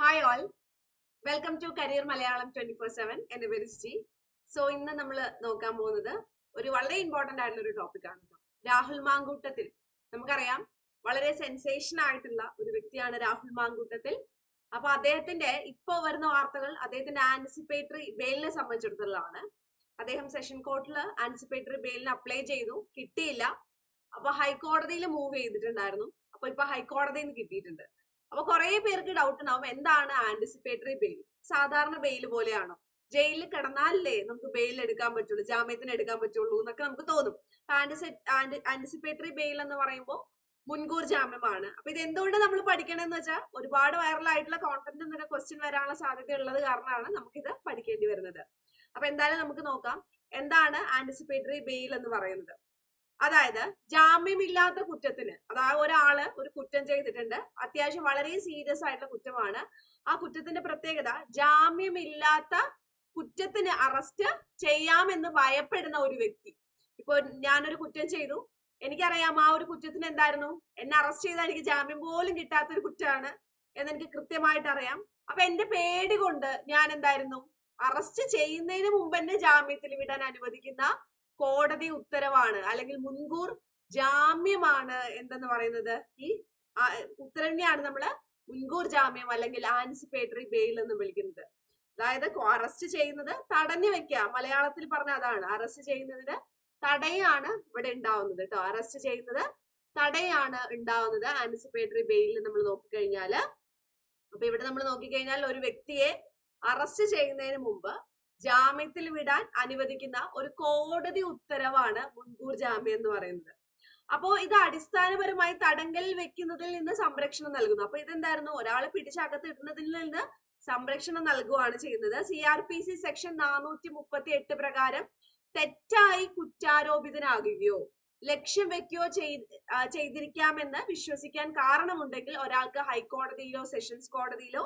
Hi all welcome to career Malayalam twenty four seven എന്റെ പേര് Shri. So ഇന്ന് നമ്മൾ നോക്കാൻ പോകുന്നത് ഒരു വളരെ ഇമ്പോർട്ടന്റ് ആയിട്ടുള്ള ഒരു ടോപ്പിക് ആണ് രാഹുൽ മാങ്കൂട്ടത്തിൽ. നമുക്കറിയാം വളരെ സെൻസേഷൻ ആയിട്ടുള്ള ഒരു വ്യക്തിയാണ് രാഹുൽ മാങ്കൂട്ടത്തിൽ. അപ്പൊ അദ്ദേഹത്തിന്റെ ഇപ്പോ വരുന്ന വാർത്തകൾ അദ്ദേഹത്തിന്റെ ആൻസിപ്പേറ്ററി ബെയിലിനെ സംബന്ധിച്ചിടത്തോളമാണ്. അദ്ദേഹം സെഷൻ കോർട്ടിൽ ആൻസിപ്പേറ്ററി ബെയിലിന് അപ്ലൈ ചെയ്തു. കിട്ടിയില്ല. അപ്പൊ ഹൈക്കോടതിയിൽ മൂവ് ചെയ്തിട്ടുണ്ടായിരുന്നു. അപ്പൊ ഇപ്പൊ ഹൈക്കോടതിയിൽ നിന്ന് കിട്ടിയിട്ടുണ്ട്. അപ്പൊ കുറെ പേർക്ക് ഡൗട്ട് ഉണ്ടാവും എന്താണ് ആന്റിസിപ്പേറ്ററി ബെയിൽ സാധാരണ ബെയിൽ പോലെയാണോ? ജയിലിൽ കിടന്നാലല്ലേ നമുക്ക് ബെയിൽ എടുക്കാൻ പറ്റുള്ളൂ ജാമ്യത്തിന് എടുക്കാൻ പറ്റുള്ളൂ എന്നൊക്കെ നമുക്ക് തോന്നും. ആന്റിസിപ്പേറ്ററി ബെയിൽ എന്ന് പറയുമ്പോൾ മുൻകൂർ ജാമ്യമാണ്. അപ്പൊ ഇത് എന്തുകൊണ്ട് നമ്മൾ പഠിക്കണമെന്ന് വെച്ചാൽ ഒരുപാട് വൈറൽ ആയിട്ടുള്ള കോണ്ടന്റ് എന്നൊക്കെ ക്വസ്റ്റ്യൻ വരാനുള്ള സാധ്യത ഉള്ളത് കാരണമാണ് നമുക്കിത് പഠിക്കേണ്ടി വരുന്നത്. അപ്പൊ എന്തായാലും നമുക്ക് നോക്കാം. എന്താണ് ആന്റിസിപ്പേറ്ററി ബെയിൽ എന്ന് പറയുന്നത്? അതായത് ജാമ്യമില്ലാത്ത കുറ്റത്തിന് അതായത് ഒരാൾ ഒരു കുറ്റം ചെയ്തിട്ടുണ്ട് അത്യാവശ്യം വളരെ സീരിയസ് ആയിട്ടുള്ള കുറ്റമാണ്. ആ കുറ്റത്തിന്റെ പ്രത്യേകത ജാമ്യമില്ലാത്ത കുറ്റത്തിന് അറസ്റ്റ് ചെയ്യാമെന്ന് ഭയപ്പെടുന്ന ഒരു വ്യക്തി. ഇപ്പൊ ഞാനൊരു കുറ്റം ചെയ്തു. എനിക്കറിയാം ആ ഒരു കുറ്റത്തിന് എന്തായിരുന്നു? എന്നെ അറസ്റ്റ് ചെയ്താൽ എനിക്ക് ജാമ്യം പോലും കിട്ടാത്ത ഒരു കുറ്റമാണ് എന്ന് എനിക്ക് കൃത്യമായിട്ട് അറിയാം. അപ്പൊ എന്റെ പേടി കൊണ്ട് ഞാൻ എന്തായിരുന്നു? അറസ്റ്റ് ചെയ്യുന്നതിന് മുമ്പ് എന്നെ ജാമ്യത്തിൽ വിടാൻ അനുവദിക്കുന്ന കോടതി ഉത്തരവാണ്. അല്ലെങ്കിൽ മുൻകൂർ ജാമ്യമാണ് എന്തെന്ന് പറയുന്നത്? ഈ ഉത്തരവിനെയാണ് നമ്മൾ മുൻകൂർ ജാമ്യം അല്ലെങ്കിൽ ആൻസിപ്പേറ്ററി ബെയിൽ എന്ന് വിളിക്കുന്നത്. അതായത് അറസ്റ്റ് ചെയ്യുന്നത് തടഞ്ഞു വെക്കുക. മലയാളത്തിൽ പറഞ്ഞ അതാണ്. അറസ്റ്റ് ചെയ്യുന്നതിന് തടയാണ് ഇവിടെ ഉണ്ടാവുന്നത് കേട്ടോ. അറസ്റ്റ് ചെയ്യുന്നത് തടയാണ് ഉണ്ടാവുന്നത് ആൻസിപ്പേറ്ററി ബെയിൽ നമ്മൾ നോക്കിക്കഴിഞ്ഞാൽ അപ്പൊ ഇവിടെ നമ്മൾ നോക്കിക്കഴിഞ്ഞാൽ ഒരു വ്യക്തിയെ അറസ്റ്റ് ചെയ്യുന്നതിന് മുമ്പ് ജാമ്യത്തിൽ വിടാൻ അനുവദിക്കുന്ന ഒരു കോടതി ഉത്തരവാണ് മുൻകൂർ ജാമ്യം എന്ന് പറയുന്നത്. അപ്പോ ഇത് അടിസ്ഥാനപരമായി തടങ്കലിൽ വെക്കുന്നതിൽ നിന്ന് സംരക്ഷണം നൽകുന്നു. അപ്പൊ ഇതെന്തായിരുന്നു? ഒരാളെ പിടിച്ചകത്ത് ഇടുന്നതിൽ നിന്ന് സംരക്ഷണം നൽകുകയാണ് ചെയ്യുന്നത്. C R P C section നാനൂറ്റി മുപ്പത്തി എട്ട് പ്രകാരം തെറ്റായി കുറ്റാരോപിതനാകുകയോ ലക്ഷ്യം വെക്കുകയോ ചെയ്തിരിക്കാമെന്ന് വിശ്വസിക്കാൻ കാരണമുണ്ടെങ്കിൽ ഒരാൾക്ക് ഹൈക്കോടതിയിലോ സെഷൻസ് കോടതിയിലോ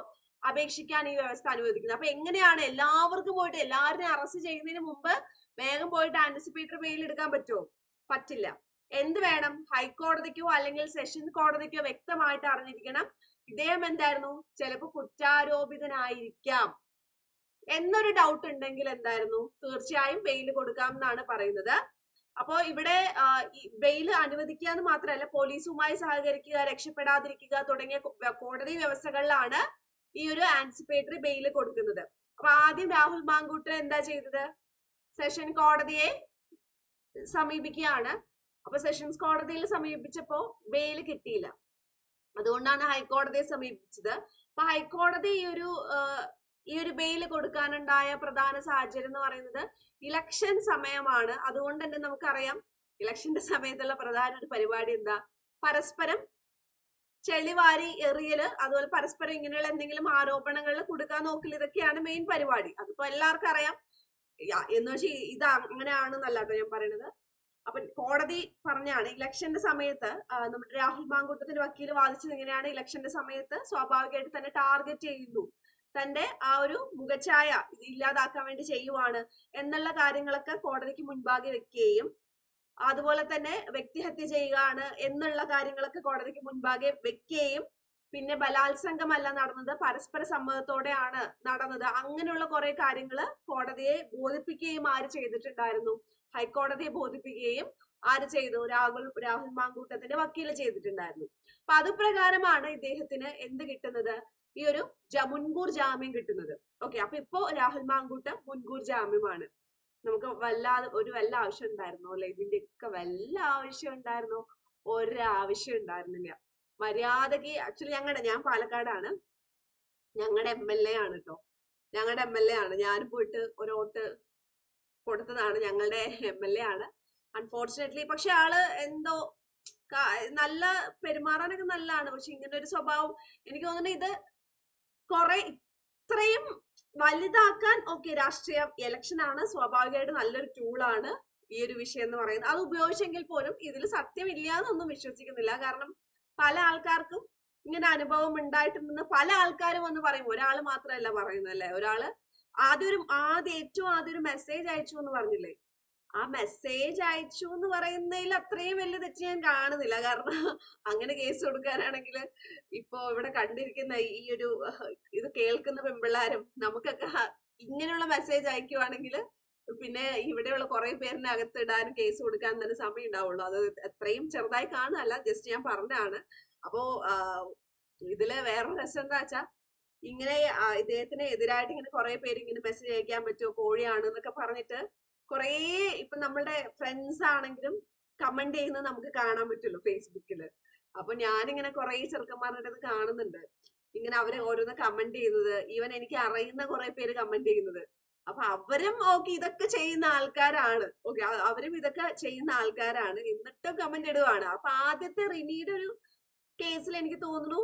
അപേക്ഷിക്കാൻ ഈ വ്യവസ്ഥ അനുവദിക്കുന്നത്. അപ്പൊ എങ്ങനെയാണ് എല്ലാവർക്കും പോയിട്ട് എല്ലാവരും അറസ്റ്റ് ചെയ്യുന്നതിന് മുമ്പ് വേഗം പോയിട്ട് ആന്റിസിപ്പേറ്ററി ബെയിൽ എടുക്കാൻ പറ്റുമോ? പറ്റില്ല. എന്ത് വേണം? ഹൈക്കോടതിക്കോ അല്ലെങ്കിൽ സെഷൻ കോടതിക്കോ വ്യക്തമായിട്ട് അറിഞ്ഞിരിക്കണം. ഇദ്ദേഹം എന്തായിരുന്നു? ചിലപ്പോ കുറ്റാരോപിതനായിരിക്കാം. എന്നൊരു ഡൗട്ട് ഉണ്ടെങ്കിൽ എന്തായിരുന്നു? തീർച്ചയായും ബെയിൽ കൊടുക്കാം എന്നാണ് പറയുന്നത്. അപ്പോ ഇവിടെ ബെയിൽ അനുവദിക്കുക എന്ന് മാത്രമല്ല പോലീസുമായി സഹകരിക്കുക രക്ഷപ്പെടാതിരിക്കുക തുടങ്ങിയ കോടതി വ്യവസ്ഥകളിലാണ് ഈ ഒരു ആൻസിപ്പേറ്ററി ബെയിൽ കൊടുക്കുന്നത്. അപ്പൊ ആദ്യം രാഹുൽ മാങ്കൂട്ടർ എന്താ ചെയ്തത്? സെഷൻ കോടതിയെ സമീപിക്കുകയാണ്. അപ്പൊ സെഷൻസ് കോടതിയിൽ സമീപിച്ചപ്പോ ബെയിൽ കിട്ടിയില്ല. അതുകൊണ്ടാണ് ഹൈക്കോടതിയെ സമീപിച്ചത്. അപ്പൊ ഹൈക്കോടതി ഈ ഒരു ഈ ഒരു ബെയിൽ കൊടുക്കാനുണ്ടായ പ്രധാന സാഹചര്യം എന്ന് പറയുന്നത് ഇലക്ഷൻ സമയമാണ്. അതുകൊണ്ട് തന്നെ നമുക്കറിയാം ഇലക്ഷന്റെ സമയത്തുള്ള പ്രധാന ഒരു പരിപാടി എന്താ? പരസ്പരം ചെളിവാരി എറിയൽ അതുപോലെ പരസ്പരം ഇങ്ങനെയുള്ള എന്തെങ്കിലും ആരോപണങ്ങൾ കൊടുക്കാൻ നോക്കൽ ഇതൊക്കെയാണ് മെയിൻ പരിപാടി. അതിപ്പോ എല്ലാവർക്കും അറിയാം. എന്ന് വെച്ചാൽ ഇത് അങ്ങനെയാണെന്നല്ല കേട്ടോ ഞാൻ പറയണത്. അപ്പൊ കോടതി പറഞ്ഞാണ് ഇലക്ഷന്റെ സമയത്ത് നമ്മുടെ രാഹുൽ മാങ്കൂട്ടത്തിന്റെ വക്കീൽ വാദിച്ചത് എങ്ങനെയാണ് ഇലക്ഷന്റെ സമയത്ത് സ്വാഭാവികമായിട്ട് തന്നെ ടാർഗറ്റ് ചെയ്യുന്നു. തന്റെ ആ ഒരു മുഖഛായ ഇല്ലാതാക്കാൻ വേണ്ടി ചെയ്യുവാണ് എന്നുള്ള കാര്യങ്ങളൊക്കെ കോടതിക്ക് മുൻപാകെ വെക്കുകയും അതുപോലെ തന്നെ വ്യക്തിഹത്യ ചെയ്യുകയാണ് എന്നുള്ള കാര്യങ്ങളൊക്കെ കോടതിക്ക് മുൻപാകെ വെക്കുകയും പിന്നെ ബലാത്സംഗമല്ല നടന്നത് പരസ്പര സമ്മതത്തോടെയാണ് നടന്നത്. അങ്ങനെയുള്ള കുറെ കാര്യങ്ങൾ കോടതിയെ ബോധിപ്പിക്കുകയും ആര് ചെയ്തിട്ടുണ്ടായിരുന്നു? ഹൈക്കോടതിയെ ബോധിപ്പിക്കുകയും ആര് ചെയ്തു? രാഹുൽ രാഹുൽ മാങ്കൂട്ടത്തിന്റെ വക്കീൽ ചെയ്തിട്ടുണ്ടായിരുന്നു. അപ്പൊ അത് പ്രകാരമാണ് ഇദ്ദേഹത്തിന് എന്ത് കിട്ടുന്നത്? ഈ ഒരു മുൻകൂർ ജാമ്യം കിട്ടുന്നത്. ഓക്കെ അപ്പൊ ഇപ്പോ രാഹുൽ മാങ്കൂട്ടം മുൻകൂർ ജാമ്യമാണ്. നമുക്ക് വല്ലാതെ ഒരു വല്ല ആവശ്യം ഉണ്ടായിരുന്നോ? അല്ലെ ഇതിന്റെയൊക്കെ വല്ല ആവശ്യം ഉണ്ടായിരുന്നോ? ഒരാവശ്യം ഉണ്ടായിരുന്നില്ല. മര്യാദയ്ക്ക് ആക്ച്വലി ഞങ്ങളുടെ ഞാൻ പാലക്കാടാണ്. ഞങ്ങളുടെ എം എൽ എ ആണ് കേട്ടോ ഞങ്ങളുടെ എം എൽ എ ആണ്. ഞാൻ പോയിട്ട് ഒരു വോട്ട് കൊടുത്തതാണ്. ഞങ്ങളുടെ എം എൽ എ ആണ്. അൺഫോർച്ചുനേറ്റ്ലി പക്ഷെ ആൾ എന്തോ നല്ല പെരുമാറാനൊക്കെ നല്ലതാണ്. പക്ഷെ ഇങ്ങനെ ഒരു സ്വഭാവം എനിക്ക് തോന്നുന്നു ഇത് കുറെ ഇത്രയും വലുതാക്കാൻ ഓക്കെ രാഷ്ട്രീയ ഇലക്ഷൻ ആണ് സ്വാഭാവികമായിട്ട് നല്ലൊരു ടൂളാണ് ഈ ഒരു വിഷയം എന്ന് പറയുന്നത്. അത് ഉപയോഗിച്ചെങ്കിൽ പോലും ഇതിൽ സത്യമില്ല എന്നൊന്നും വിശ്വസിക്കുന്നില്ല. കാരണം പല ആൾക്കാർക്കും ഇങ്ങനെ അനുഭവം ഉണ്ടായിട്ടുണ്ടെന്ന് പല ആൾക്കാരും വന്ന് പറയും ഒരാൾ മാത്രമല്ല പറയുന്നത് അല്ലെ? ഒരാൾ ആദ്യം ഒരു ആദ്യം ഏറ്റവും ആദ്യം ഒരു മെസ്സേജ് അയച്ചു എന്ന് പറഞ്ഞില്ലേ? ആ മെസ്സേജ് അയച്ചു എന്ന് പറയുന്നതിൽ അത്രയും വലിയ തെറ്റ് ഞാൻ കാണുന്നില്ല. കാരണം അങ്ങനെ കേസ് കൊടുക്കാനാണെങ്കിൽ ഇപ്പോ ഇവിടെ കണ്ടിരിക്കുന്ന ഈ ഒരു ഇത് കേൾക്കുന്ന പെമ്പിള്ളാരും നമുക്കൊക്കെ ഇങ്ങനെയുള്ള മെസ്സേജ് അയക്കുവാണെങ്കിൽ പിന്നെ ഇവിടെയുള്ള കുറെ പേരിനെ അകത്തിടാനും കേസ് കൊടുക്കാൻ തന്നെ സമയം ഉണ്ടാവുള്ളൂ. അത് എത്രയും ചെറുതായി കാണുന്നല്ല ജസ്റ്റ് ഞാൻ പറഞ്ഞതാണ്. അപ്പോ ഇതിലെ വേറൊരു രസം എന്താ വെച്ചാ ഇങ്ങനെ ഇദ്ദേഹത്തിന് എതിരായിട്ട് ഇങ്ങനെ കുറെ പേര് ഇങ്ങനെ മെസ്സേജ് അയക്കാൻ പറ്റുമോ കോഴിയാണ് എന്നൊക്കെ പറഞ്ഞിട്ട് കുറേ ഇപ്പൊ നമ്മളുടെ ഫ്രണ്ട്സ് ആണെങ്കിലും കമന്റ് ചെയ്യുന്നത് നമുക്ക് കാണാൻ പറ്റുമല്ലോ ഫേസ്ബുക്കിൽ അപ്പൊ ഞാനിങ്ങനെ കുറെ ചെറുക്കന്മാരുടെ അടുത്ത് കാണുന്നുണ്ട്. ഇങ്ങനെ അവർ ഓരോന്ന് കമന്റ് ചെയ്യുന്നത്. ഈവൻ എനിക്ക് അറിയുന്ന കുറെ പേര് കമന്റ് ചെയ്യുന്നത്. അപ്പൊ അവരും ഓക്കെ ഇതൊക്കെ ചെയ്യുന്ന ആൾക്കാരാണ്. ഓക്കെ അവരും ഇതൊക്കെ ചെയ്യുന്ന ആൾക്കാരാണ്. എന്നിട്ടും കമന്റ് ഇടുവാണ്. അപ്പൊ ആദ്യത്തെ റിനിയുടെ ഒരു കേസിൽ എനിക്ക് തോന്നുന്നു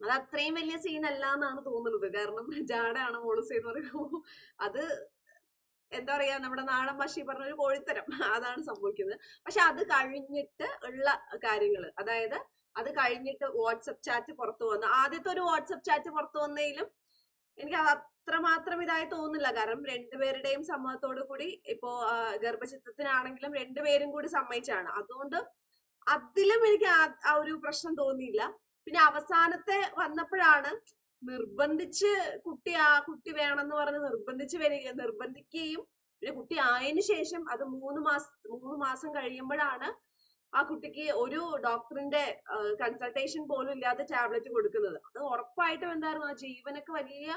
അത് അത്രയും വലിയ സീൻ അല്ല എന്നാണ് തോന്നുന്നത്. കാരണം ജാഡാണ് മോളൂസി എന്ന് അത് എന്താ പറയാ നമ്മുടെ നാടൻ ഭാഷ പറഞ്ഞ ഒരു കോഴിത്തരം. അതാണ് സംഭവിക്കുന്നത്. പക്ഷെ അത് കഴിഞ്ഞിട്ട് ഉള്ള കാര്യങ്ങൾ അതായത് അത് കഴിഞ്ഞിട്ട് വാട്സപ്പ് ചാറ്റ് പുറത്തു വന്ന. ആദ്യത്തെ ഒരു വാട്സപ്പ് ചാറ്റ് പുറത്തു വന്നതിലും എനിക്ക് അത് അത്രമാത്രം ഇതായി തോന്നുന്നില്ല. കാരണം രണ്ടുപേരുടെയും സമ്മതത്തോടു കൂടി ഇപ്പോ ഗർഭചിത്രത്തിനാണെങ്കിലും രണ്ടുപേരും കൂടി സമ്മതിച്ചാണ് അതുകൊണ്ട് അതിലും എനിക്ക് ആ ഒരു പ്രശ്നം തോന്നിയില്ല. പിന്നെ അവസാനത്തെ വന്നപ്പോഴാണ് നിർബന്ധിച്ച് കുട്ടി ആ കുട്ടി വേണമെന്ന് പറഞ്ഞ് നിർബന്ധിച്ച് വരിക നിർബന്ധിക്കുകയും പിന്നെ കുട്ടി ആയതിനു ശേഷം അത് മൂന്ന് മാസം മൂന്ന് മാസം കഴിയുമ്പോഴാണ് ആ കുട്ടിക്ക് ഒരു ഡോക്ടറിന്റെ കൺസൾട്ടേഷൻ പോലും ഇല്ലാതെ ടാബ്ലറ്റ് കൊടുക്കുന്നത്. അത് ഉറപ്പായിട്ടും എന്തായിരുന്നു ആ ജീവനൊക്കെ വലിയ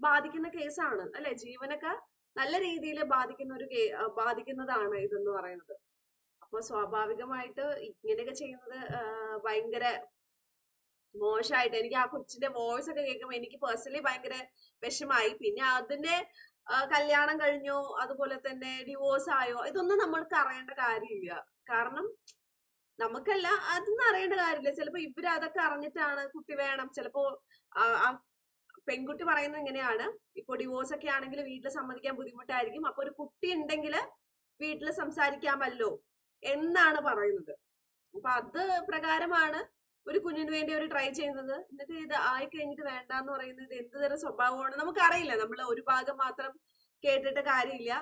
ബാധിക്കുന്ന കേസാണ് അല്ലെ? ജീവനൊക്കെ നല്ല രീതിയിൽ ബാധിക്കുന്ന ഒരു ബാധിക്കുന്നതാണ് ഇതെന്ന് പറയുന്നത്. അപ്പൊ സ്വാഭാവികമായിട്ട് ഇങ്ങനെയൊക്കെ ചെയ്യുന്നത് ഭയങ്കര മോശമായിട്ട്. എനിക്ക് ആ കൊച്ചിന്റെ വോയിസ് ഒക്കെ കേൾക്കുമ്പോൾ എനിക്ക് പേഴ്സണലി ഭയങ്കര വിഷമായി. പിന്നെ അതിന്റെ കല്യാണം കഴിഞ്ഞോ അതുപോലെ തന്നെ ഡിവോഴ്സ് ആയോ ഇതൊന്നും നമ്മൾക്ക് അറിയേണ്ട കാര്യമില്ല. കാരണം നമുക്കല്ല അതൊന്നും അറിയേണ്ട കാര്യമില്ല. ചിലപ്പോ ഇവർ അതൊക്കെ അറിഞ്ഞിട്ടാണ് കുട്ടി വേണം. ചിലപ്പോ പെൺകുട്ടി പറയുന്നത് ഇങ്ങനെയാണ്. ഇപ്പൊ ഡിവോഴ്സ് ഒക്കെ ആണെങ്കിൽ വീട്ടിൽ സമ്മതിക്കാൻ ബുദ്ധിമുട്ടായിരിക്കും. അപ്പൊ ഒരു കുട്ടി ഉണ്ടെങ്കിൽ വീട്ടിൽ സംസാരിക്കാമല്ലോ എന്നാണ് പറയുന്നത്. അപ്പൊ അത് പ്രകാരമാണ് ഒരു കുഞ്ഞിന് വേണ്ടി അവർ ട്രൈ ചെയ്യുന്നത്. എന്നിട്ട് ഇത് ആയി കഴിഞ്ഞിട്ട് വേണ്ട എന്ന് പറയുന്നത് എന്ത് തരം സ്വഭാവമാണ് നമുക്കറിയില്ല. നമ്മൾ ഒരു ഭാഗം മാത്രം കേട്ടിട്ട് കാര്യമില്ല.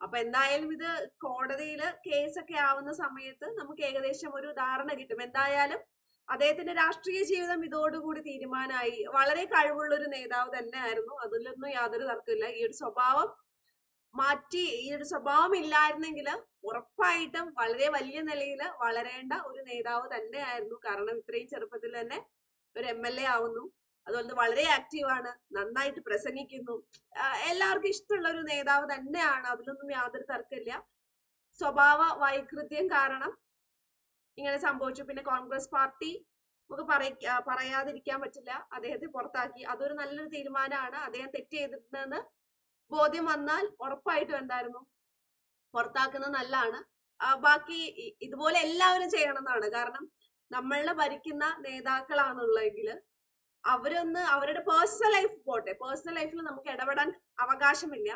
അപ്പൊ എന്തായാലും ഇത് കോടതിയിൽ കേസൊക്കെ ആവുന്ന സമയത്ത് നമുക്ക് ഏകദേശം ഒരു ധാരണ കിട്ടും. എന്തായാലും അദ്ദേഹത്തിന്റെ രാഷ്ട്രീയ ജീവിതം ഇതോടുകൂടി തീരുമാനമായി. വളരെ കഴിവുള്ള ഒരു നേതാവ് തന്നെയായിരുന്നു. അതിലൊന്നും യാതൊരു തർക്കമില്ല ഈ ഒരു സ്വഭാവം മാറ്റി ഈ ഒരു സ്വഭാവം ഇല്ലായിരുന്നെങ്കിൽ ഉറപ്പായിട്ടും വളരെ വലിയ നിലയിൽ വളരേണ്ട ഒരു നേതാവ് തന്നെയായിരുന്നു. കാരണം ഇത്രയും ചെറുപ്പത്തിൽ തന്നെ ഒരു എം എൽ എ ആവുന്നു. അതുകൊണ്ട് വളരെ ആക്റ്റീവാണ് നന്നായിട്ട് പ്രസംഗിക്കുന്നു. എല്ലാവർക്കും ഇഷ്ടമുള്ള ഒരു നേതാവ് തന്നെയാണ്. അതിലൊന്നും യാതൊരു തർക്കമില്ല. സ്വഭാവ വൈകൃത്യം കാരണം ഇങ്ങനെ സംഭവിച്ചു. പിന്നെ കോൺഗ്രസ് പാർട്ടി നമുക്ക് പറയ പറയാതിരിക്കാൻ പറ്റില്ല. അദ്ദേഹത്തെ പുറത്താക്കി. അതൊരു നല്ലൊരു തീരുമാനമാണ്. അദ്ദേഹം തെറ്റ് ചെയ്തിട്ടുണ്ടെന്ന് ബോധ്യം വന്നാൽ ഉറപ്പായിട്ടും എന്തായിരുന്നു? പുറത്താക്കുന്നത് നല്ലതാണ്. ബാക്കി ഇതുപോലെ എല്ലാവരും ചെയ്യണം എന്നാണ് കാരണം നമ്മളെ ഭരിക്കുന്ന നേതാക്കളാണുള്ളെങ്കിൽ അവരൊന്ന് അവരുടെ പേഴ്സണൽ ലൈഫ് പോട്ടെ. പേഴ്സണൽ ലൈഫിൽ നമുക്ക് ഇടപെടാൻ അവകാശമില്ല.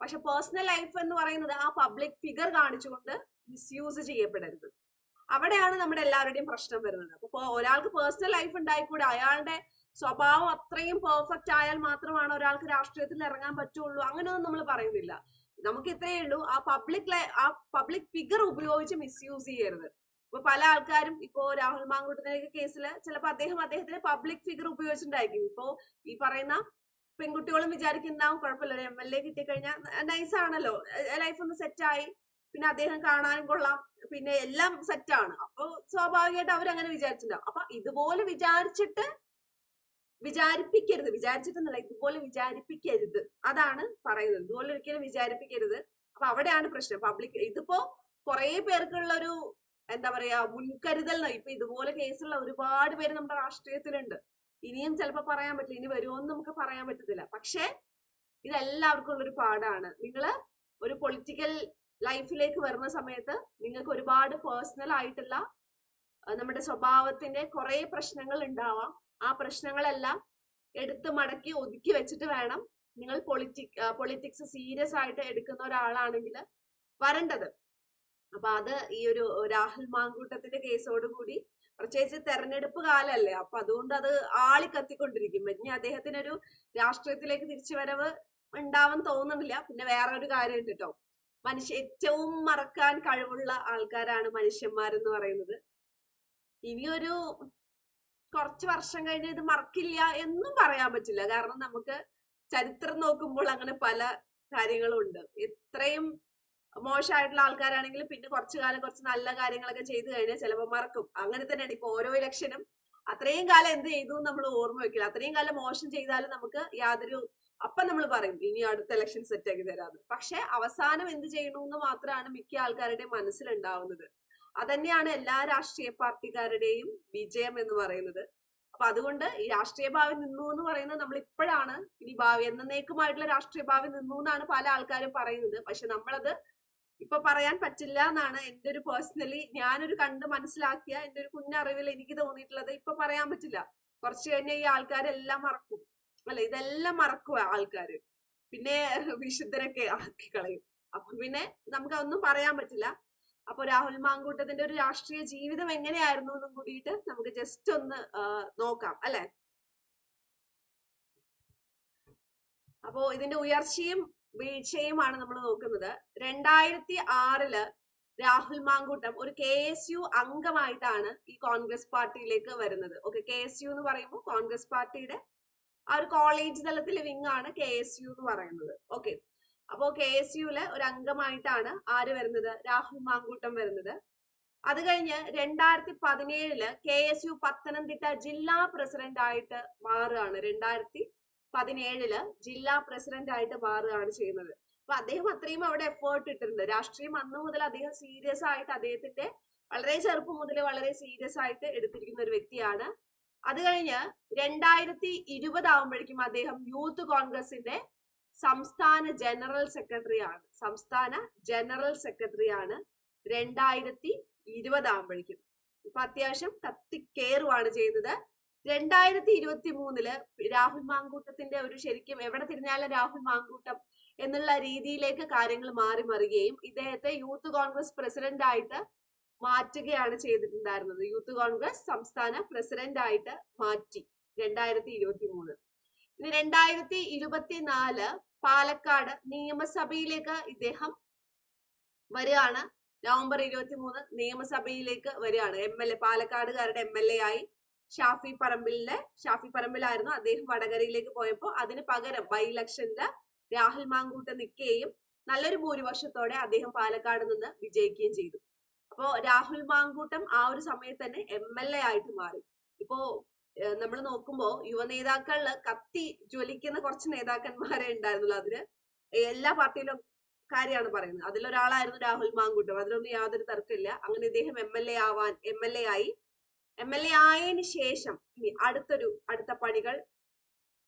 പക്ഷെ പേഴ്സണൽ ലൈഫ് എന്ന് പറയുന്നത് ആ പബ്ലിക് ഫിഗർ കാണിച്ചുകൊണ്ട് മിസ്യൂസ് ചെയ്യപ്പെടരുത്. അവിടെയാണ് നമ്മുടെ എല്ലാവരുടെയും പ്രശ്നം വരുന്നത്. അപ്പൊ ഒരാൾക്ക് പേഴ്സണൽ ലൈഫ് ഉണ്ടായിക്കൂടെ? അയാളുടെ സ്വഭാവം അത്രയും പെർഫെക്റ്റ് ആയാൽ മാത്രമാണ് ഒരാൾക്ക് രാഷ്ട്രീയത്തിൽ ഇറങ്ങാൻ പറ്റുള്ളൂ. അങ്ങനെയൊന്നും നമ്മൾ പറയുന്നില്ല. നമുക്ക് ഇത്രയേ ഉള്ളൂ. ആ പബ്ലിക് ആ പബ്ലിക് ഫിഗർ ഉപയോഗിച്ച് മിസ്യൂസ് ചെയ്യരുത്. ഇപ്പൊ പല ആൾക്കാരും ഇപ്പോ രാഹുൽ മാങ്കൂട്ടത്തിന്റെ കേസിൽ ചിലപ്പോ അദ്ദേഹം അദ്ദേഹത്തിന്റെ പബ്ലിക് ഫിഗർ ഉപയോഗിച്ചിട്ടുണ്ടായിരിക്കും. ഇപ്പോ ഈ പറയുന്ന പെൺകുട്ടികളും വിചാരിക്കുന്നുണ്ടാവും കുഴപ്പമില്ല. ഒരു എം എൽ എ കിട്ടിക്കഴിഞ്ഞാൽ നൈസ് ആണല്ലോ. ലൈഫ് ഒന്ന് സെറ്റ് ആയി. പിന്നെ അദ്ദേഹം കാണാനും കൊള്ളാം. പിന്നെ എല്ലാം സെറ്റ് ആണ്. അപ്പൊ സ്വാഭാവികമായിട്ട് അവരങ്ങനെ വിചാരിച്ചിട്ടുണ്ടാവും. അപ്പൊ ഇതുപോലെ വിചാരിച്ചിട്ട് വിചാരിപ്പിക്കരുത്. വിചാരിച്ചിട്ടെന്നല്ല ഇതുപോലെ വിചാരിപ്പിക്കരുത്. അതാണ് പറയുന്നത്. ഇതുപോലെ ഒരിക്കലും വിചാരിപ്പിക്കരുത്. അപ്പൊ അവിടെയാണ് പ്രശ്നം. പബ്ലിക് ഇതിപ്പോ കുറെ പേർക്കുള്ള ഒരു എന്താ പറയാ മുൻകരുതൽ ഇപ്പൊ ഇതുപോലെ കേസുള്ള ഒരുപാട് പേര് നമ്മുടെ രാഷ്ട്രീയത്തിലുണ്ട്. ഇനിയും ചിലപ്പോ പറയാൻ പറ്റില്ല. ഇനി വരുമോ എന്ന് നമുക്ക് പറയാൻ പറ്റത്തില്ല. പക്ഷെ ഇതെല്ലാവർക്കും ഉള്ളൊരു പാടാണ് നിങ്ങൾ ഒരു പൊളിറ്റിക്കൽ ലൈഫിലേക്ക് വരുന്ന സമയത്ത് നിങ്ങൾക്ക് ഒരുപാട് പേഴ്സണൽ ആയിട്ടുള്ള നമ്മുടെ സ്വഭാവത്തിന്റെ കുറെ പ്രശ്നങ്ങൾ ഉണ്ടാവാം. ആ പ്രശ്നങ്ങളെല്ലാം എടുത്ത് മടക്കി ഒതുക്കി വെച്ചിട്ട് വേണം നിങ്ങൾ പൊളിറ്റിക് പൊളിറ്റിക്സ് സീരിയസ് ആയിട്ട് എടുക്കുന്ന ഒരാളാണെങ്കിൽ വരേണ്ടത്. അപ്പൊ അത് ഈ ഒരു രാഹുൽ മാങ്കൂട്ടത്തിന്റെ കേസോടുകൂടി പ്രത്യേകിച്ച് തെരഞ്ഞെടുപ്പ് കാലല്ലേ അപ്പൊ അതുകൊണ്ട് അത് ആളി കത്തിക്കൊണ്ടിരിക്കും ഇനി അദ്ദേഹത്തിനൊരു രാഷ്ട്രീയത്തിലേക്ക് തിരിച്ചു വരവ് ഉണ്ടാവാൻ തോന്നുന്നില്ല. പിന്നെ വേറെ ഒരു കാര്യം ഉണ്ട് കേട്ടോ. മനുഷ്യ ഏറ്റവും മറക്കാൻ കഴിവുള്ള ആൾക്കാരാണ് മനുഷ്യന്മാരെന്ന് പറയുന്നത്. ഇനിയൊരു കുറച്ച് വർഷം കഴിഞ്ഞ് ഇത് മറക്കില്ല എന്നും പറയാൻ പറ്റില്ല. കാരണം നമുക്ക് ചരിത്രം നോക്കുമ്പോൾ അങ്ങനെ പല കാര്യങ്ങളും ഉണ്ട് ഇത്രയും മോശമായിട്ടുള്ള ആൾക്കാരാണെങ്കിൽ പിന്നെ കുറച്ചു കാലം കുറച്ച് നല്ല കാര്യങ്ങളൊക്കെ ചെയ്തു കഴിഞ്ഞാൽ ചിലപ്പോൾ മറക്കും. അങ്ങനെ തന്നെയാണ് ഇപ്പൊ ഓരോ ഇലക്ഷനും. അത്രയും കാലം എന്ത് ചെയ്തു നമ്മൾ ഓർമ്മ വെക്കില്ല. അത്രയും കാലം മോശം ചെയ്താലും നമുക്ക് യാതൊരു അപ്പൊ നമ്മൾ പറയും ഇനി അടുത്ത ഇലക്ഷൻ സെറ്റ് ആക്കി തരാന്ന് പക്ഷെ അവസാനം എന്ത് ചെയ്യണമെന്ന് മാത്രമാണ് മിക്ക ആൾക്കാരുടെയും മനസ്സിലുണ്ടാവുന്നത്. അതന്നെയാണ് എല്ലാ രാഷ്ട്രീയ പാർട്ടിക്കാരുടെയും വിജയം എന്ന് പറയുന്നത്. അപ്പൊ അതുകൊണ്ട് ഈ രാഷ്ട്രീയ ഭാവി നിന്നു എന്ന് പറയുന്നത് നമ്മൾ ഇപ്പോഴാണ് ഇനി ഭാവി എന്നേക്കുമായിട്ടുള്ള രാഷ്ട്രീയ ഭാവി നിന്നു എന്നാണ് പല ആൾക്കാരും പറയുന്നത്. പക്ഷെ നമ്മളത് ഇപ്പൊ പറയാൻ പറ്റില്ല എന്നാണ് എന്റെ ഒരു പേഴ്സണലി ഞാനൊരു കണ്ട് മനസ്സിലാക്കിയ എന്റെ ഒരു കുഞ്ഞറിവിൽ എനിക്ക് തോന്നിയിട്ടുള്ളത് ഇപ്പൊ പറയാൻ പറ്റില്ല. കുറച്ച് കഴിഞ്ഞ ഈ ആൾക്കാരെല്ലാം മറക്കും. അല്ലെ? ഇതെല്ലാം മറക്കുക ആൾക്കാര്. പിന്നെ വിശുദ്ധരൊക്കെ ആക്കി കളയും അപ്പൊ പിന്നെ നമുക്ക് ഒന്നും പറയാൻ പറ്റില്ല. അപ്പൊ രാഹുൽ മാങ്കൂട്ടത്തിന്റെ ഒരു രാഷ്ട്രീയ ജീവിതം എങ്ങനെയായിരുന്നു എന്നും കൂടിയിട്ട് നമുക്ക് ജസ്റ്റ് ഒന്ന് നോക്കാം അല്ലെ? അപ്പോ ഇതിന്റെ ഉയർച്ചയും വീഴ്ചയുമാണ് നമ്മൾ നോക്കുന്നത്. രണ്ടായിരത്തി ആറിൽ രാഹുൽ മാങ്കൂട്ടം ഒരു കെ എസ് യു അംഗമായിട്ടാണ് ഈ കോൺഗ്രസ് പാർട്ടിയിലേക്ക് വരുന്നത്. ഓക്കെ കെ എസ് യു എന്ന് പറയുമ്പോൾ കോൺഗ്രസ് പാർട്ടിയുടെ ആ ഒരു കോളേജ് തലത്തിലെ വിങ് ആണ് കെ എസ് യു എന്ന് പറയുന്നത്. ഓക്കെ അപ്പോ കെ എസ് യുവിലെ ഒരു അംഗമായിട്ടാണ് ആര് വരുന്നത്? രാഹുൽ മാങ്കൂട്ടം വരുന്നത്. അത് കഴിഞ്ഞ് രണ്ടായിരത്തി പതിനേഴിൽ കെ എസ് യു പത്തനംതിട്ട ജില്ലാ പ്രസിഡന്റ് ആയിട്ട് മാറുകയാണ്. രണ്ടായിരത്തി പതിനേഴിൽ ജില്ലാ പ്രസിഡന്റ് ആയിട്ട് മാറുകയാണ് ചെയ്യുന്നത്. അപ്പൊ അദ്ദേഹം അത്രയും അവിടെ എഫേർട്ട് ഇട്ടിട്ടുണ്ട്. രാഷ്ട്രീയം അന്ന് മുതൽ അദ്ദേഹം സീരിയസ് ആയിട്ട് അദ്ദേഹത്തിന്റെ വളരെ ചെറുപ്പം മുതൽ വളരെ സീരിയസ് ആയിട്ട് എടുത്തിരിക്കുന്ന ഒരു വ്യക്തിയാണ്. അത് കഴിഞ്ഞ് രണ്ടായിരത്തി ഇരുപത് ആവുമ്പോഴേക്കും അദ്ദേഹം യൂത്ത് കോൺഗ്രസിന്റെ സംസ്ഥാന ജനറൽ സെക്രട്ടറി ആണ്. സംസ്ഥാന ജനറൽ സെക്രട്ടറി ആണ് രണ്ടായിരത്തി ഇരുപതാകുമ്പോഴേക്കും ഇപ്പൊ അത്യാവശ്യം കത്തിക്കേറുവാണ് ചെയ്യുന്നത്. രണ്ടായിരത്തി ഇരുപത്തി മൂന്നിൽ രാഹുൽ മാങ്കൂട്ടത്തിന്റെ ഒരു ശരിക്കും എവിടെ തിരിഞ്ഞാലും രാഹുൽ മാങ്കൂട്ടം എന്നുള്ള രീതിയിലേക്ക് കാര്യങ്ങൾ മാറി മറിയുകയും ഇദ്ദേഹത്തെ യൂത്ത് കോൺഗ്രസ് പ്രസിഡന്റ് ആയിട്ട് മാറ്റുകയാണ് ചെയ്തിട്ടുണ്ടായിരുന്നത്. യൂത്ത് കോൺഗ്രസ് സംസ്ഥാന പ്രസിഡന്റ് ആയിട്ട് മാറ്റി രണ്ടായിരത്തി ഇരുപത്തി മൂന്ന്. ഇനി രണ്ടായിരത്തി ഇരുപത്തിനാല് പാലക്കാട് നിയമസഭയിലേക്ക് ഇദ്ദേഹം വരികയാണ്. നവംബർ ഇരുപത്തി മൂന്ന് നിയമസഭയിലേക്ക് വരികയാണ്. എം എൽ എ പാലക്കാടുകാരുടെ എം എൽ എ ആയി ഷാഫി പറമ്പിലെ ഷാഫി പറമ്പിലായിരുന്നു അദ്ദേഹം വടകരയിലേക്ക് പോയപ്പോൾ. അതിന് പകരം ബൈ ഇലക്ഷനിൽ രാഹുൽ മാങ്കൂട്ട് നിൽക്കുകയും നല്ലൊരു ഭൂരിപക്ഷത്തോടെ അദ്ദേഹം പാലക്കാട് നിന്ന് വിജയിക്കുകയും ചെയ്തു. അപ്പോ രാഹുൽ മാങ്കൂട്ടം ആ ഒരു സമയത്ത് തന്നെ എം എൽ എ ആയിട്ട് മാറി. ഇപ്പോ നമ്മൾ നോക്കുമ്പോൾ യുവ നേതാക്കളിൽ കത്തി ജ്വലിക്കുന്ന കുറച്ച് നേതാക്കന്മാരെ ഉണ്ടായിരുന്നുള്ളൂ. അതിന് എല്ലാ പാർട്ടിയിലും കാര്യമാണ് പറയുന്നത്. അതിലൊരാളായിരുന്നു രാഹുൽ മാങ്കൂട്ടം. അതിലൊന്നും യാതൊരു തർക്കമില്ല. അങ്ങനെ ഇദ്ദേഹം എം എൽ എ ആവാൻ എം എൽ എ ആയി. എം എൽ എ ആയതിനു ശേഷം ഇനി അടുത്തൊരു അടുത്ത പണികൾ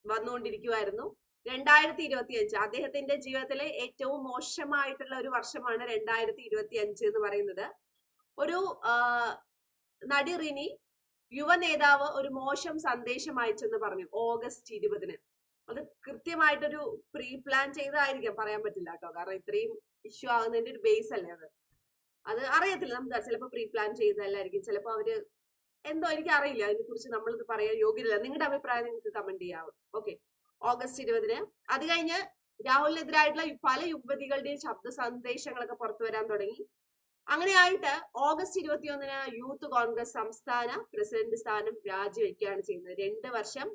വന്നുകൊണ്ടിരിക്കുമായിരുന്നു രണ്ടായിരത്തി ഇരുപത്തി അഞ്ച് അദ്ദേഹത്തിന്റെ ജീവിതത്തിലെ ഏറ്റവും മോശമായിട്ടുള്ള ഒരു വർഷമാണ് രണ്ടായിരത്തി ഇരുപത്തി അഞ്ച് എന്ന് പറയുന്നത്. ഒരു നടി റിനി യുവ നേതാവ് ഒരു മോശം സന്ദേശം അയച്ചെന്ന് പറഞ്ഞു ഓഗസ്റ്റ് ഇരുപതിന്. അത് കൃത്യമായിട്ടൊരു പ്രീ പ്ലാൻ ചെയ്തായിരിക്കാം പറയാൻ പറ്റില്ല കേട്ടോ. കാരണം ഇത്രയും ഇഷ്യൂ ആകുന്നതിന്റെ ഒരു ബേസ് അല്ലേ അത്. അത് അറിയത്തില്ല. നമുക്ക് ചിലപ്പോൾ പ്രീ പ്ലാൻ ചെയ്തല്ലായിരിക്കും ചിലപ്പോൾ അവർ എന്തോ എനിക്ക് അറിയില്ല. അതിനെ കുറിച്ച് നമ്മളിത് പറയാൻ യോഗ്യതയില്ല. നിങ്ങളുടെ അഭിപ്രായം നിങ്ങൾക്ക് കമന്റ് ചെയ്യാവും ഓക്കെ ഓഗസ്റ്റ് ഇരുപതിന്. അത് കഴിഞ്ഞ് രാഹുലിനെതിരായിട്ടുള്ള പല യുവതികളുടെയും ശബ്ദ സന്ദേശങ്ങളൊക്കെ പുറത്തു വരാൻ തുടങ്ങി. അങ്ങനെയായിട്ട് ഓഗസ്റ്റ് ഇരുപത്തിയൊന്നിന് യൂത്ത് കോൺഗ്രസ് സംസ്ഥാന പ്രസിഡന്റ് സ്ഥാനം രാജിവെക്കുകയാണ് ചെയ്യുന്നത്. രണ്ട് വർഷം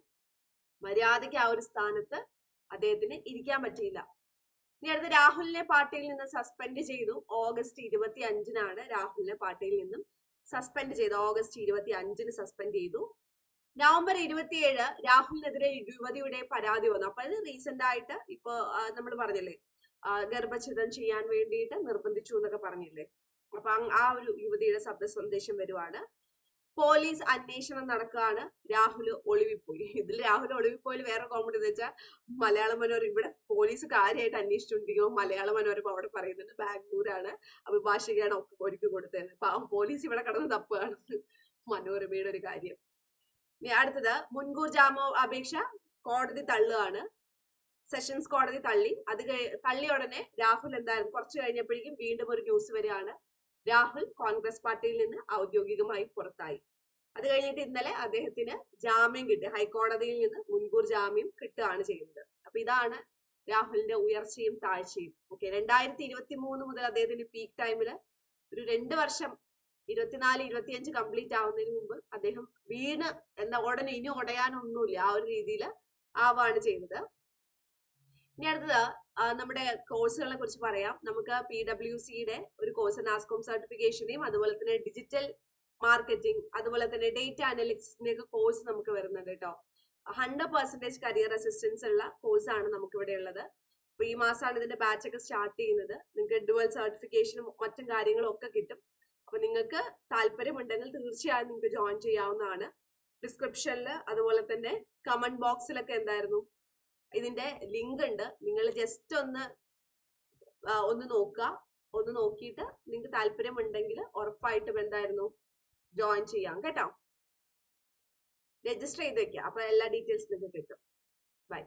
മര്യാദയ്ക്ക് ആ ഒരു സ്ഥാനത്ത് അദ്ദേഹത്തിന് ഇരിക്കാൻ പറ്റിയില്ല. ഇനി അടുത്ത് രാഹുലിനെ പാർട്ടിയിൽ നിന്ന് സസ്പെൻഡ് ചെയ്തു. ഓഗസ്റ്റ് ഇരുപത്തി അഞ്ചിനാണ് രാഹുലിനെ പാർട്ടിയിൽ നിന്നും സസ്പെൻഡ് ചെയ്തു. ഓഗസ്റ്റ് ഇരുപത്തി അഞ്ചിന് സസ്പെൻഡ് ചെയ്തു. നവംബർ ഇരുപത്തിയേഴ് രാഹുലിനെതിരെ യുവതിയുടെ പരാതി വന്നു. അപ്പൊ അത് റീസെന്റ് ആയിട്ട് ഇപ്പൊ നമ്മൾ പറഞ്ഞില്ലേ ആ, ചെയ്യാൻ വേണ്ടിയിട്ട് നിർബന്ധിച്ചു എന്നൊക്കെ പറഞ്ഞില്ലേ? അപ്പൊ ആ ഒരു യുവതിയുടെ ശബ്ദ സന്ദേശം വരുവാണ്. പോലീസ് അന്വേഷണം നടക്കുകയാണ്. രാഹുൽ ഒളിവിപ്പോയി. ഇതിൽ രാഹുൽ ഒളിവിപ്പോയിൽ വേറെ കോമഡി എന്ന് വെച്ചാൽ മലയാള മനോരമ ഇവിടെ പോലീസ് കാര്യമായിട്ട് അന്വേഷിച്ചുകൊണ്ടിരിക്കുമ്പോൾ മലയാള മനോരമ അവിടെ പറയുന്നുണ്ട്. ബാംഗ്ലൂരാണ് അഭിഭാഷകയാണ് ഒക്കെ ഒരുക്കി കൊടുത്തത്. പാവം പോലീസ് ഇവിടെ കടന്ന് തപ്പുകയാണ് മനോരമയുടെ ഒരു കാര്യം. ഇനി അടുത്തത് മുൻകൂർ ജാമോ അപേക്ഷ കോടതി തള്ളുകയാണ്. സെഷൻസ് കോടതി തള്ളി. അത് തള്ളിയ ഉടനെ രാഹുൽ എന്തായാലും കുറച്ച് കഴിഞ്ഞപ്പോഴേക്കും വീണ്ടും ഒരു ന്യൂസ് വരികയാണ്. രാഹുൽ കോൺഗ്രസ് പാർട്ടിയിൽ നിന്ന് ഔദ്യോഗികമായി പുറത്തായി. അത് കഴിഞ്ഞിട്ട് ഇന്നലെ അദ്ദേഹത്തിന് ജാമ്യം കിട്ടി. ഹൈക്കോടതിയിൽ നിന്ന് മുൻകൂർ ജാമ്യം കിട്ടുകയാണ് ചെയ്യുന്നത്. അപ്പൊ ഇതാണ് രാഹുലിന്റെ ഉയർച്ചയും താഴ്ചയും. ഓക്കെ രണ്ടായിരത്തി ഇരുപത്തി മൂന്ന് മുതൽ അദ്ദേഹത്തിന്റെ പീക്ക് ടൈമിൽ ഒരു രണ്ട് വർഷം ഇരുപത്തിനാല് ഇരുപത്തിയഞ്ച് കംപ്ലീറ്റ് ആവുന്നതിന് മുമ്പ് അദ്ദേഹം വീണ് എന്ന ഉടനെ ഇനി ഉടയാനൊന്നുമില്ല ആ ഒരു രീതിയിൽ ആവാണ് ചെയ്തത് ഇനി അടുത്തത് നമ്മുടെ കോഴ്സുകളെ കുറിച്ച് പറയാം. നമുക്ക് പി ഡബ്ല്യു സിയുടെ ഒരു കോഴ്സ് നാസ്കോം സർട്ടിഫിക്കേഷനെയും അതുപോലെ തന്നെ ഡിജിറ്റൽ മാർക്കറ്റിംഗ് അതുപോലെ തന്നെ ഡേറ്റ അനലിറ്റിക്സിന്റെ ഒക്കെ കോഴ്സ് നമുക്ക് വരുന്നുണ്ട് കേട്ടോ ഹൺഡ്രഡ് പെർസെന്റേജ് കരിയർ അസിസ്റ്റൻസ് ഉള്ള കോഴ്സാണ് നമുക്ക് ഇവിടെ ഉള്ളത്. അപ്പൊ ഈ മാസമാണ് ഇതിന്റെ ബാച്ച് ഒക്കെ സ്റ്റാർട്ട് ചെയ്യുന്നത്. നിങ്ങൾക്ക് ഡുവൽ സർട്ടിഫിക്കേഷനും മറ്റും കാര്യങ്ങളും ഒക്കെ കിട്ടും. അപ്പൊ നിങ്ങൾക്ക് താല്പര്യമുണ്ടെങ്കിൽ തീർച്ചയായും നിങ്ങൾക്ക് ജോയിൻ ചെയ്യാവുന്നതാണ്. ഡിസ്ക്രിപ്ഷനിൽ അതുപോലെ തന്നെ കമന്റ് ബോക്സിലൊക്കെ എന്തായിരുന്നു? ഇതിന്റെ ലിങ്ക് ഉണ്ട്. നിങ്ങൾ ജസ്റ്റ് ഒന്ന് ഒന്ന് നോക്കുക. ഒന്ന് നോക്കിയിട്ട് നിങ്ങൾക്ക് താല്പര്യമുണ്ടെങ്കിൽ ഉറപ്പായിട്ടും എന്തായിരുന്നു? ജോയിൻ ചെയ്യാം കേട്ടോ. രജിസ്റ്റർ ചെയ്ത് വെക്കുക. അപ്പൊ എല്ലാ ഡീറ്റെയിൽസ് നിങ്ങൾക്ക് കിട്ടും. ബൈ